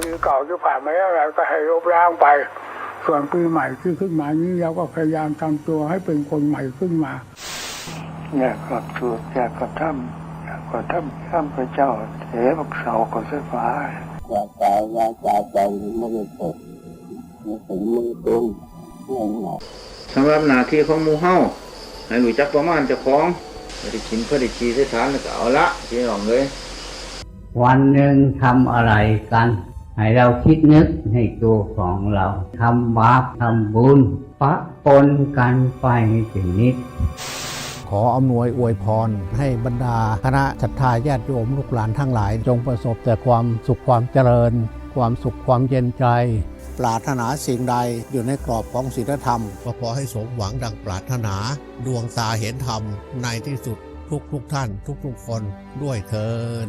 ปีเก่าที่ผ่านมาแล้วเราก็ให้ลบล้างไป ส่วนปีใหม่ที่ขึ้นมานี้เราก็พยายามทำตัวให้เป็นคนใหม่ขึ้นมาอยากกลับตัวอยากกลับถ้ำอยากกลับถ้ำข้ามพระเจ้าเถบักเสากับไฟฟ้าวาจาวาจาใจไม่ได้ตกมีถึงมือตรงเงินหนักสำหรับหน้าที่ของหมู่เฮาให้รู้จักประมาณเจ้าของไม่ได้กินเพื่อได้ขี้ได้ทานแล้วก็เอาละพี่น้องเลย วันหนึ่งทำอะไรกัน ให้เราคิดนึกให้ตัวของเราทำบาปทำบุญปะปนกันไปถึงนิดขออำนวยอวยพร ให้บรรดาคณะศรัทธาญาติโยมลูกหลานทั้งหลาย จงประสบแต่ความสุขความเจริญ ความสุขความเย็นใจ ปรารถนาสิ่งใดอยู่ในกรอบของศีลธรรมก็ขอให้สมหวังดังปรารถนา ดวงตาเห็นธรรมในที่สุดทุกทุกท่าน ทุกๆคนด้วยเทอ